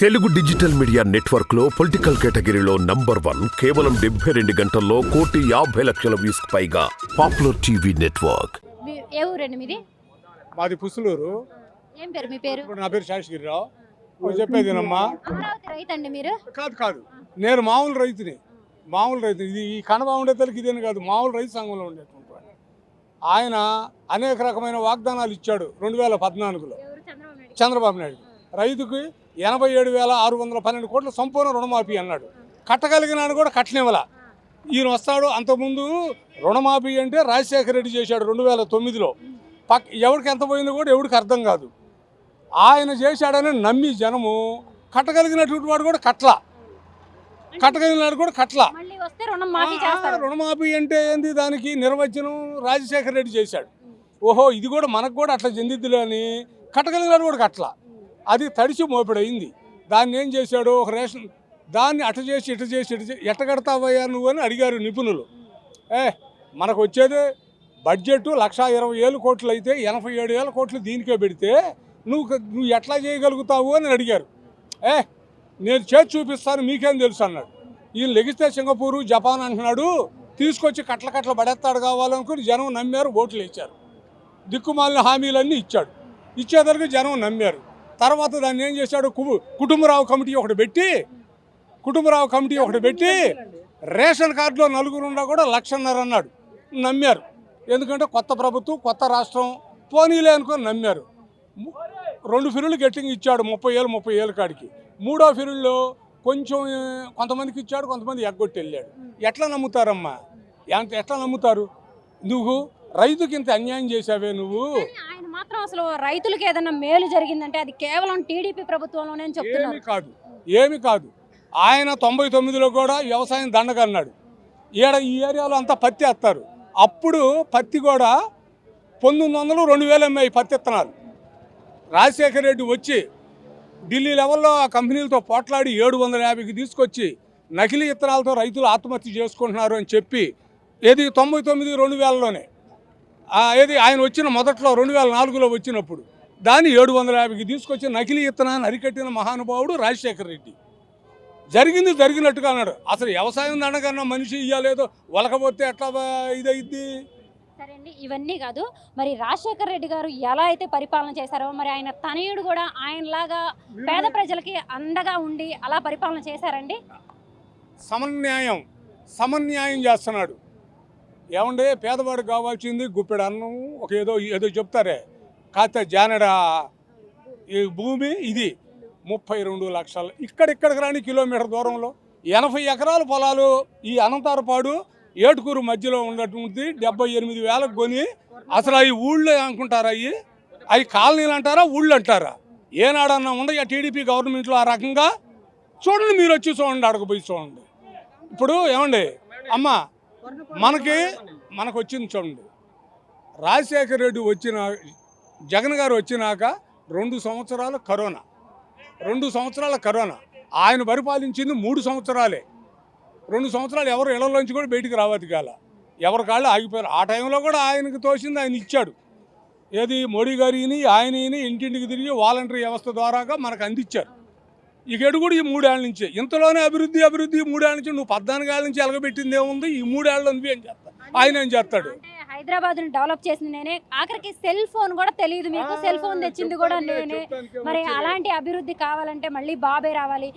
Telugu digital media నెట్వర్క్లో political కేటగిరీలో number one కేవలం డెబ్బై రెండు గంటల్లో కోటి యాభై లక్షల వ్యూస్ పైగా పాపులర్ టీవీ నెట్వర్క్. మీ ఏ ఊరండి మీది? మాది పుసులూరు. ఏం పేరు మీ పేరు? ఇప్పుడు నా పేరు నువ్వు చెప్పేదేనమ్మా అమరావతి రైతండి మీరు? కాదు కాదు. నేను మామూలు రైతుని. మామూలు రైతు. ఇది ఈ కనబా ఉండేతలకి ఇదేని కాదు. మామూలు రైతు సంఘంలో ఉండేటువంటి వాడిని. ఆయన అనేక రకమైన వాగ్దానాలు ఇచ్చాడు రెండు వేల పద్నాలుగులో. ఎవరు? చంద్రబాబు నాయుడు. చంద్రబాబు నాయుడు. రైతుకి ఎనభై ఏడు వేల ఆరు వందల పన్నెండు కోట్ల సంపూర్ణ రుణమాఫీ అన్నాడు. కట్టగలిగినాడు కూడా కట్టనివ్వల. ఈయన వస్తాడు అంతకుముందు రుణమాఫీ అంటే రాజశేఖర రెడ్డి చేశాడు రెండు వేల తొమ్మిదిలో. పక్ ఎవరికి ఎంత పోయిందో కూడా ఎవరికి అర్థం కాదు. ఆయన చేశాడని నమ్మి జనము కట్టగలిగినటువంటి వాడు కూడా కట్ల కట్టగలిగినాడు కూడా చేస్తారు. రుణమాఫీ అంటే ఏంది? దానికి నిర్వచనం రాజశేఖర రెడ్డి చేశాడు. ఓహో ఇది కూడా మనకు కూడా అట్లా చెందిద్దులే అని కట్టగలిగినాడు కూడా కట్ల అది తడిచి మోపిడయింది. దాన్ని ఏం చేశాడు ఒక రేషన్ దాన్ని అట చేసి ఇట చేసి ఇట చేసి ఎట్ట కడతావయ్యా నువ్వు అని అడిగారు నిపుణులు. ఏ మనకు వచ్చేది బడ్జెట్ లక్ష ఇరవై ఏళ్ళు కోట్లు అయితే ఎనభై ఏడు వేల కోట్లు దీనికే పెడితే నువ్వు నువ్వు ఎట్లా చేయగలుగుతావు అని అడిగారు. ఏ నేను చేతి చూపిస్తాను మీకేం తెలుసు అన్నాడు. ఈయన లెగిస్తే సింగపూరు జపాన్ అంటున్నాడు తీసుకొచ్చి కట్ల కట్ల పడేస్తాడు కావాలనుకుని జనం నమ్మారు ఓట్లు ఇచ్చారు దిక్కుమాలిన హామీలన్నీ ఇచ్చాడు. ఇచ్చేదరికి జనం నమ్మారు. తర్వాత దాన్ని ఏం చేశాడు? కు- కుటుంబరావు కమిటీ ఒకటి పెట్టి కుటుంబరావు కమిటీ ఒకటి పెట్టి రేషన్ కార్డులో నలుగురు ఉన్నా కూడా లక్షన్నర అన్నాడు. నమ్మారు. ఎందుకంటే కొత్త ప్రభుత్వం కొత్త రాష్ట్రం పోనీలే అనుకొని నమ్మారు. రెండు ఫిరులు గట్టింగ్ ఇచ్చాడు ముప్పై ఏళ్ళు ముప్పై ఏళ్ళ కాడికి. మూడో ఫిరుల్లో కొంచెం కొంతమందికి ఇచ్చాడు కొంతమంది ఎగ్గొట్టి వెళ్ళాడు ఎట్లా నమ్ముతారమ్మా? ఎంత ఎట్లా నమ్ముతారు? నువ్వు రైతుకి ఇంత అన్యాయం చేశావే నువ్వు? ఆయన మాత్రం అసలు రైతులకు ఏదైనా మేలు జరిగిందంటే అది కేవలం టీడీపీ ప్రభుత్వంలోనే ఏమి చెప్తున్నారు. కాదు. ఏమి కాదు. ఆయన తొంభై తొమ్మిదిలో కూడా వ్యవసాయం దండగన్నాడు. ఈడ ఈ ఏరియాలో అంతా పత్తి వేస్తారు అప్పుడు పత్తి కూడా పంతొమ్మిది వందలు రెండు వేలు అమ్మాయి పత్తి ఇత్తనాలు రాజశేఖర రెడ్డి వచ్చి ఢిల్లీ లెవెల్లో ఆ కంపెనీలతో పోట్లాడి ఏడు వందల యాభైకి తీసుకొచ్చి నకిలీ ఇత్తనాలతో రైతులు ఆత్మహత్య చేసుకుంటున్నారు అని చెప్పి ఏది తొంభై తొమ్మిది రెండు వేలలోనే ఏది ఆయన వచ్చిన మొదట్లో రెండు వేల నాలుగులో వచ్చినప్పుడు దాన్ని ఏడు వందల యాభైకి తీసుకొచ్చి నకిలీ ఇత్తనాన్ని అరికట్టిన మహానుభావుడు రాజశేఖర రెడ్డి. జరిగింది జరిగినట్టుగా అన్నాడు. అసలు వ్యవసాయం దండకన్నా మనిషి ఇయ్యలేదో వలకపోతే ఎట్లా ఇదయిద్ది సరే అండి ఇవన్నీ కాదు. మరి రాజశేఖర్ రెడ్డి గారు ఎలా అయితే పరిపాలన చేశారో మరి ఆయన తనయుడు కూడా ఆయనలాగా పేద ప్రజలకి అండగా ఉండి అలా పరిపాలన చేశారండి? సమన్యాయం సమన్యాయం చేస్తున్నాడు. ఏమండే పేదవాడికి కావాల్సింది గుప్పెడు అన్నం ఒక ఏదో ఏదో చెప్తారే. కాస్త జానడా ఈ భూమి ఇది ముప్పై రెండు లక్షలు. ఇక్కడిక్కడికి రాని కిలోమీటర్ దూరంలో ఎనభై ఎకరాల పొలాలు ఈ అనంతారపాడు ఏటుకూరు మధ్యలో ఉన్నటువంటి డెబ్బై ఎనిమిది వేలకు కొని అసలు అవి ఊళ్ళో అనుకుంటారా అవి అవి కాలనీలు అంటారా ఊళ్ళు అంటారా? ఏనాడన్నా ఆ టీడీపీ గవర్నమెంట్లో ఆ రకంగా చూడండి మీరు వచ్చి చూడండి అడగపోయి చూడండి. ఇప్పుడు ఏమండి అమ్మ మనకి మనకు వచ్చింది చూడండి. రాజశేఖర రెడ్డి వచ్చిన జగన్ గారు వచ్చినాక రెండు సంవత్సరాలు కరోనా. రెండు సంవత్సరాల కరోనా. ఆయన పరిపాలించింది మూడు సంవత్సరాలే. రెండు సంవత్సరాలు ఎవరు ఇళ్ళలోంచి కూడా బయటికి రావద్దు కాల ఎవరి కాళ్ళు ఆగిపోయారు. ఆ టైంలో కూడా ఆయనకు తోచింది ఆయన ఇచ్చాడు. ఏది మోడీ గారిని ఆయనని ఇంటింటికి తిరిగి వాలంటరీ వ్యవస్థ ద్వారాగా మనకు అందించారు. ఇక ఎడుగుడు ఈ మూడేళ్ళ నుంచి. ఇంతలోనే అభివృద్ధి అభివృద్ధి ఈ మూడేళ్ళ నుంచి నువ్వు పద్నాలుగేళ్ళ నుంచి ఎలగబెట్టింది ఏముంది? ఈ మూడేళ్ళు నువ్వు ఏం చేస్తావు? ఆయన ఏం చేస్తాడు? హైదరాబాద్ డెవలప్ చేసింది నేనే. ఆఖరికి సెల్ ఫోన్ కూడా తెలియదు మీకు. సెల్ ఫోన్ తెచ్చింది కూడా నేనే. మరి అలాంటి అభివృద్ధి కావాలంటే మళ్ళీ బాబే రావాలి.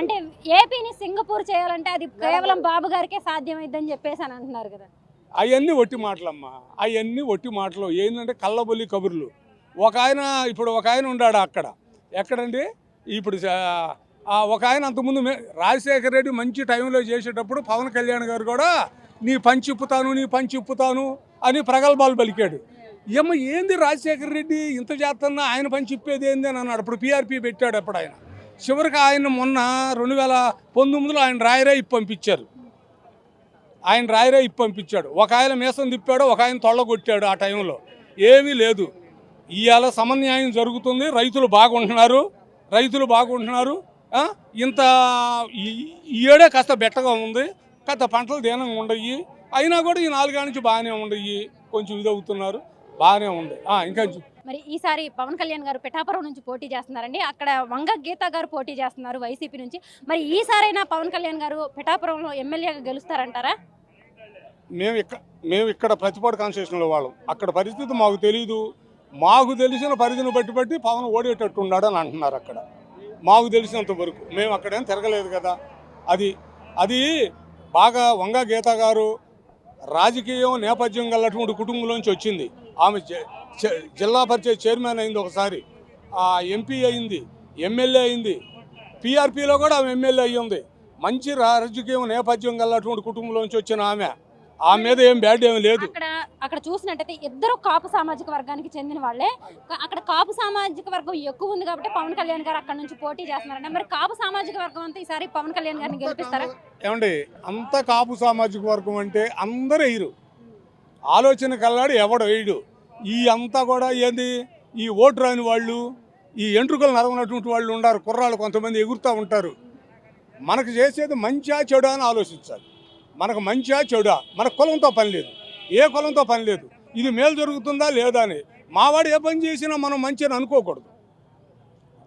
అంటే ఏపీని సింగపూర్ చేయాలంటే అది కేవలం బాబు గారికే సాధ్యమైద్దని చెప్పేసి అని అంటున్నారు కదా. అవన్నీ ఒట్టి మాటలమ్మా. అవన్నీ ఒట్టి మాటలు. ఏంటంటే కళ్ళబొల్లి కబుర్లు. ఒక ఆయన ఇప్పుడు ఒక ఆయన ఉన్నాడు అక్కడ? ఎక్కడండి? ఇప్పుడు ఒక ఆయన అంతకుముందు రాజశేఖర రెడ్డి మంచి టైంలో చేసేటప్పుడు పవన్ కళ్యాణ్ గారు కూడా నీ పంచి ఇప్పుతాను నీ పంచి ఇప్పుతాను అని ప్రగల్భాలు పలికాడు. ఏమో ఏంది రాజశేఖర రెడ్డి ఇంత చేస్తున్నా ఆయన పంచి ఇప్పేది ఏంది? అని అన్నాడు. అప్పుడు పీఆర్పీ పెట్టాడు అప్పుడు ఆయన. చివరికి ఆయన మొన్న రెండు వేల పంతొమ్మిదిలో ఆయన రాయరే ఇప్పి పంపించారు. ఆయన రాయరే ఇప్పి పంపించాడు. ఒక ఆయన మీసం తిప్పాడు ఒక ఆయన తొళ్ళగొట్టాడు ఆ టైంలో. ఏమీ లేదు. ఇవాళ సమన్యాయం జరుగుతుంది రైతులు బాగుంటున్నారు. రైతులు బాగుంటున్నారు ఆ? ఇంత ఏడే కాస్త బెట్టగా ఉంది కాస్త పంటలు దీనంగా ఉండయి అయినా కూడా ఈ నాలుగేళ్ళ నుంచి బాగానే ఉండయి కొంచెం ఇది అవుతున్నారు బాగానే ఉంది. ఆ, ఇంకా మరి ఈసారి పవన్ కళ్యాణ్ గారు పిఠాపురం నుంచి పోటీ చేస్తున్నారండి అక్కడ వంగ గీత గారు పోటీ చేస్తున్నారు వైసీపీ నుంచి. మరి ఈసారైనా పవన్ కళ్యాణ్ గారు పిఠాపురంలో ఎమ్మెల్యేగా గెలుస్తారంటారా? మేము ఇక్కడ మేము ఇక్కడ ప్రతిపాటు కాన్స్టిట్యూషన్లో వాళ్ళం. అక్కడ పరిస్థితి మాకు తెలియదు మాకు తెలిసిన పరిధిని బట్టి బట్టి పవన్ ఓడేటట్టు ఉన్నాడని అని అంటున్నారు అక్కడ. మాకు తెలిసినంత వరకు. మేము అక్కడేం తిరగలేదు కదా. అది అది బాగా వంగ గీత గారు రాజకీయం నేపథ్యం గలటువంటి కుటుంబంలోంచి వచ్చింది. ఆమె జిల్లా పరిషత్ చైర్మన్ అయింది ఒకసారి. ఎంపీ అయింది ఎమ్మెల్యే అయింది. పీఆర్పీలో కూడా ఆమె ఎమ్మెల్యే అయ్యింది. మంచి రాజకీయం నేపథ్యం గలటువంటి కుటుంబంలోంచి వచ్చిన ఆమె. ఆమె మీద ఏం బ్యాడ్ ఏం లేదు. అక్కడ అక్కడ చూసినట్టయితే ఇద్దరు కాపు సామాజిక వర్గానికి చెందిన వాళ్ళే. అక్కడ కాపు సామాజిక వర్గం ఎక్కువ ఉంది కాబట్టి పవన్ కళ్యాణ్ గారు అక్కడ నుంచి పోటీ చేస్తున్నారంటే మరి కాపు సామాజిక వర్గం అంతా ఈసారి పవన్ కళ్యాణ్ గారిని గెలిపిస్తారా? ఏమండి అంత కాపు సామాజిక వర్గం అంటే అందరూ వేయరు. ఆలోచన కల్లాడు ఎవడు వేయడు. ఈ అంతా కూడా ఏంది? ఈ ఓటు రాని వాళ్ళు ఈ ఎంట్రుకలు నరవనటువంటి వాళ్ళు ఉన్నారు కుర్రాళ్ళు కొంతమంది ఎగురుతూ ఉంటారు. మనకు చేసేది మంచా చెడు అని ఆలోచించాలి. మనకు మంచా చెడా? మన కులంతో పని లేదు. ఏ కులంతో పని లేదు. ఇది మేలు జరుగుతుందా లేదా అని. మావాడు ఏ పని చేసినా మనం మంచి అని అనుకోకూడదు.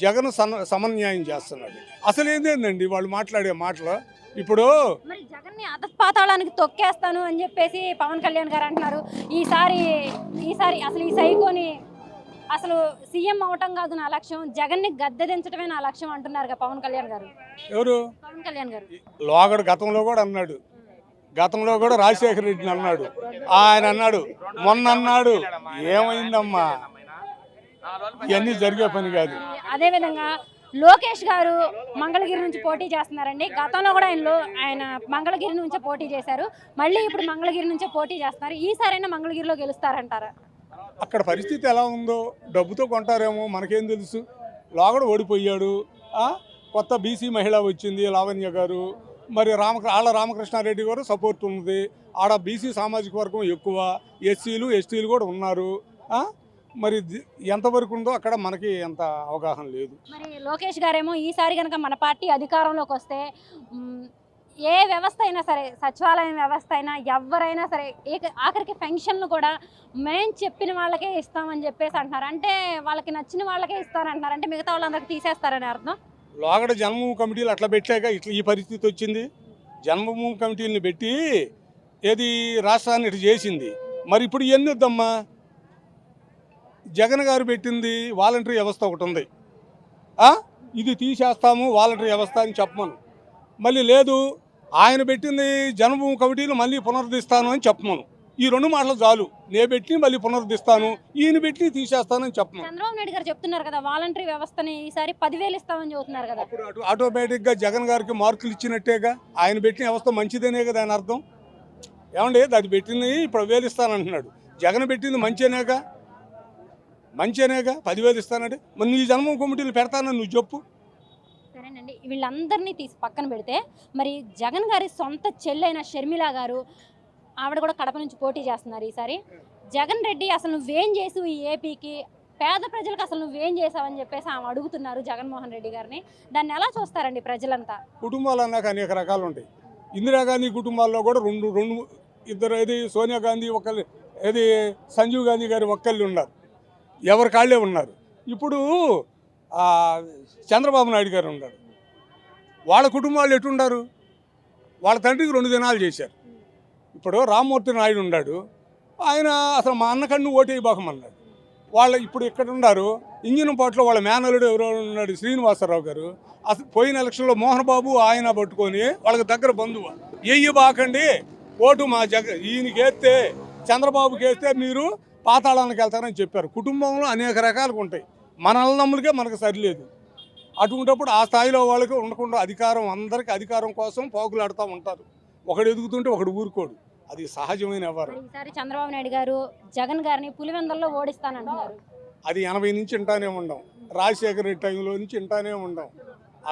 జగన్ సమ సమన్యాయం చేస్తున్నాడు. అసలు ఏంటండి వాళ్ళు మాట్లాడే మాటలు? ఇప్పుడు జగన్ని అధపాతాళానికి తొక్కేస్తాను అని చెప్పేసి పవన్ కళ్యాణ్ గారు అంటున్నారు. ఈసారి ఈసారి అసలు ఈ సైకోని అసలు సీఎం అవటం కాదు నా లక్ష్యం. జగన్ని గద్దె దించడమే నా లక్ష్యం అంటున్నారు కదా పవన్ కళ్యాణ్ గారు. ఎవరు? పవన్ కళ్యాణ్ గారు. లోగడు గతంలో కూడా అన్నాడు. గతంలో కూడా రాజశేఖర రెడ్డిని అన్నాడు. ఆయన అన్నాడు మొన్న అన్నాడు ఏమైందమ్మా? ఇవన్నీ జరిగే పని కాదు. అదే విధంగా లోకేష్ గారు మంగళగిరి నుంచి పోటీ చేస్తున్నారండి. గతంలో కూడా ఆయన ఆయన మంగళగిరి నుంచే పోటీ చేశారు. మళ్ళీ ఇప్పుడు మంగళగిరి నుంచే పోటీ చేస్తున్నారు. ఈసారైనా మంగళగిరిలో గెలుస్తారంటారా? అక్కడ పరిస్థితి ఎలా ఉందో డబ్బుతో కొంటారేమో మనకేం తెలుసు. లోగడు ఓడిపోయాడు? కొత్త బీసీ మహిళ వచ్చింది లావణ్య గారు. మరి రామ ఆళ్ళ రామకృష్ణారెడ్డి గారు సపోర్ట్ ఉంది. ఆడ బీసీ సామాజిక వర్గం ఎక్కువ. ఎస్సీలు ఎస్టీలు కూడా ఉన్నారు. మరి ఎంతవరకు ఉందో అక్కడ మనకి ఎంత అవగాహన లేదు. మరి లోకేష్ గారేమో ఈసారి కనుక మన పార్టీ అధికారంలోకి వస్తే ఏ వ్యవస్థ అయినా సరే సచివాలయం వ్యవస్థ అయినా ఎవరైనా సరే ఏక- ఆఖరికి పెన్షన్లు కూడా మేం చెప్పిన వాళ్ళకే ఇస్తామని చెప్పేసి అంటున్నారు. అంటే వాళ్ళకి నచ్చిన వాళ్ళకే ఇస్తారంటున్నారు అంటే మిగతా వాళ్ళందరికీ తీసేస్తారని అర్థం? లోగడ జన్మభూమి కమిటీలు అట్లా పెట్టాక ఇట్లా ఈ పరిస్థితి వచ్చింది. జన్మభూమి కమిటీలను పెట్టి ఏది రాష్ట్రాన్ని ఇటు చేసింది. మరి ఇప్పుడు ఇవన్నీ వద్దమ్మా. జగన్ గారు పెట్టింది వాలంటరీ వ్యవస్థ ఒకటి ఉంది. ఇది తీసేస్తాము వాలంటరీ వ్యవస్థ అని చెప్పమను. మళ్ళీ లేదు ఆయన పెట్టింది జన్మభూమి కమిటీలు మళ్ళీ పునరుద్ధిస్తాను అని చెప్పమను. ఈ రెండు మాటలు చాలు. నేను పెట్టి మళ్ళీ పునరుద్ధరిస్తాను ఈయన పెట్టి తీసేస్తానని చెప్పమను చంద్రబాబు నాయుడు గారు చెప్తున్నారు కదా వాలంటరీ వ్యవస్థని ఈసారి పదివేలు ఇస్తామని చెబుతున్నారు కదా. అప్పుడు అటు ఆటోమేటిక్గా జగన్ గారికి మార్కులు ఇచ్చినట్టేగా ఆయన పెట్టిన వ్యవస్థ మంచిదేనే కదా అని అర్థం? ఏమండి అది పెట్టింది ఇప్పుడు వేలు ఇస్తానంటున్నాడు. జగన్ పెట్టింది మంచినేగా? మంచినేగా? పదివేలు ఇస్తానంటే మరి నీ జన్మ కమిటీలు పెడతానని నువ్వు చెప్పు. సరేనండి వీళ్ళందరినీ తీసి పక్కన పెడితే మరి జగన్ గారి సొంత చెల్లైన షర్మిల గారు ఆవిడ కూడా కడప నుంచి పోటీ చేస్తున్నారు ఈసారి. జగన్ రెడ్డి అసలు నువ్వేం చేసి ఈ ఏపీకి? పేద ప్రజలకు అసలు నువ్వేం చేసావని చెప్పేసి ఆమె అడుగుతున్నారు జగన్మోహన్ రెడ్డి గారిని. దాన్ని ఎలా చూస్తారండి ప్రజలంతా? కుటుంబాలు అన్నాక అనేక రకాలు ఉంటాయి. ఇందిరాగాంధీ కుటుంబాల్లో కూడా రెండు రెండు ఇద్దరు ఏది సోనియా గాంధీ ఒకళ్ళు ఏది సంజీవ్ గాంధీ గారి ఒక్కళ్ళు ఉన్నారు. ఎవరి కాళ్ళే ఉన్నారు. ఇప్పుడు చంద్రబాబు నాయుడు గారు ఉన్నారు. వాళ్ళ కుటుంబాలు ఎటుండారు వాళ్ళ తండ్రికి రెండు దినాలు చేశారు. ఇప్పుడు రామ్మూర్తి నాయుడు ఉన్నాడు. ఆయన అసలు మా అన్నకన్ను ఓటేయి బాకమన్నాడు వాళ్ళ ఇప్పుడు ఇక్కడ ఉన్నారు. ఇంజిన్ పాటలో వాళ్ళ మేనలుడు ఎవరో ఉన్నాడు శ్రీనివాసరావు గారు. అసలు పోయిన ఎలక్షన్లో మోహన్ బాబు ఆయన పట్టుకొని వాళ్ళకి దగ్గర బంధువు. ఎయ్యి బాకండి. ఓటు మా జగ ఈయనకేస్తే చంద్రబాబుకి వేస్తే మీరు పాతాళానికి వెళ్తారని చెప్పారు. కుటుంబంలో అనేక రకాలుగా ఉంటాయి. మన అన్నమ్ములకే మనకు సరిలేదు. అటువంటిప్పుడు ఆ స్థాయిలో వాళ్ళకి ఉండకుండా అధికారం అందరికీ అధికారం కోసం పోకులాడుతూ ఉంటారు. ఒకడు ఎదుగుతుంటే ఒకడు ఊరుకోడు. అది సహజమైన ఎవరు ఈసారి చంద్రబాబు నాయుడు గారు జగన్ గారిని పులివెందల్లో ఓడిస్తానంటున్నారు. అది ఎనభై నుంచి వింటానే ఉండం. రాజశేఖర రెడ్డి టైంలో నుంచి వింటానే ఉండం.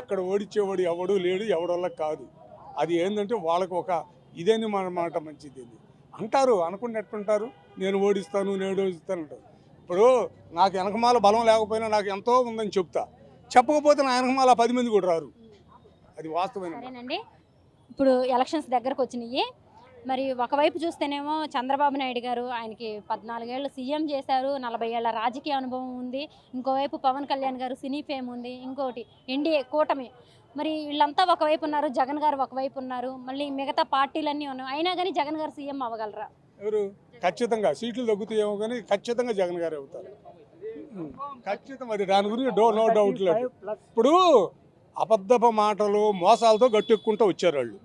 అక్కడ ఓడిచ్చేవాడు ఎవడు లేడు ఎవడోళ్ళకి కాదు. అది ఏంటంటే వాళ్ళకు ఒక ఇదేని మన మాట మంచిది అంటారు అనుకున్నట్టుంటారు. నేను ఓడిస్తాను నేను ఓడిస్తాను అంటారు. ఇప్పుడు నాకు వెనకమాల బలం లేకపోయినా నాకు ఎంతో ఉందని చెప్తా. చెప్పకపోతే నా వెనకమాల పది మంది కూడా రారు. అది వాస్తవమైన ఇప్పుడు ఎలక్షన్స్ దగ్గరకు వచ్చినాయి మరి ఒకవైపు చూస్తేనేమో చంద్రబాబు నాయుడు గారు ఆయనకి పద్నాలుగేళ్ళు సీఎం చేశారు నలభై ఏళ్ళ రాజకీయ అనుభవం ఉంది. ఇంకోవైపు పవన్ కళ్యాణ్ గారు సినీ ఫేమ్ ఉంది ఇంకోటి ఎన్డీఏ కూటమి. మరి వీళ్ళంతా ఒకవైపు ఉన్నారు జగన్ గారు ఒకవైపు ఉన్నారు. మళ్ళీ మిగతా పార్టీలన్నీ ఉన్నాయి అయినా కానీ జగన్ గారు సీఎం అవ్వగలరా? ఎవరు? ఖచ్చితంగా. సీట్లు తగ్గుతాయేమో కానీ ఖచ్చితంగా జగన్ గారు అవుతారు. ఖచ్చితం అది దాని గురించి డో నో డౌట్ లేదు. ఇప్పుడు అబద్ధపు మాటలు మోసాలతో గట్టెక్కుంటూ వచ్చారు వాళ్ళు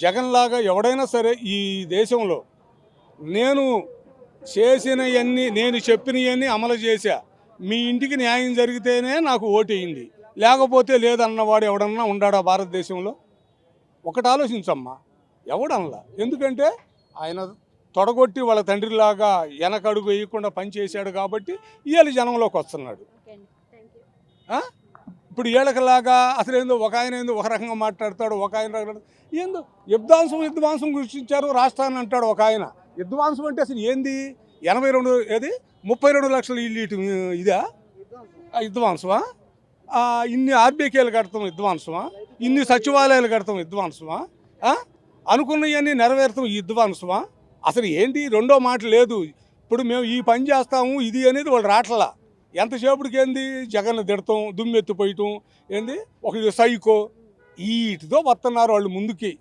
జగన్ లాగా ఎవడైనా సరే ఈ దేశంలో నేను చేసినవన్నీ నేను చెప్పినవన్నీ అమలు చేశా. మీ ఇంటికి న్యాయం జరిగితేనే నాకు ఓటేయింది. లేకపోతే లేదన్నవాడు ఎవడన్నా ఉండాడా భారతదేశంలో? ఒకటి ఆలోచించమ్మా. ఎవడనలా? ఎందుకంటే ఆయన తొడగొట్టి వాళ్ళ తండ్రిలాగా వెనకడుగు వేయకుండా పనిచేశాడు కాబట్టి ఇవాళ జనంలోకి వస్తున్నాడు. ఇప్పుడు ఏళ్ళకలాగా అసలు ఏందో ఒక ఆయన ఏందో ఒక రకంగా మాట్లాడతాడు ఒక ఆయన రకంగా- ఏందో యుద్ధాంశం విద్వాంసం గుర్తించారు రాష్ట్రాన్ని అంటాడు ఒక ఆయన. యుద్ధాంశం అంటే అసలు ఏంది? ఎనభై రెండు ఏది? ముప్పై రెండు లక్షలు ఇల్లు ఇటు ఇదా? ఆ, ఇన్ని ఆర్బీకేలు కడతాం విధ్వంసమా ఇన్ని సచివాలయాలు కడతాం విధ్వంసమా అనుకున్నవన్నీ నెరవేర్తాం ఈ విధ్వంసమా అసలు ఏంటి రెండో మాట లేదు. ఇప్పుడు మేము ఈ పని చేస్తాము ఇది అనేది వాళ్ళు రాట్లా. ఎంతసేపటికి ఏంది జగన్ తిడతాం దుమ్మెత్తిపోయటం ఏంది? ఒక సైకో ఈటితో వస్తున్నారు వాళ్ళు ముందుకి.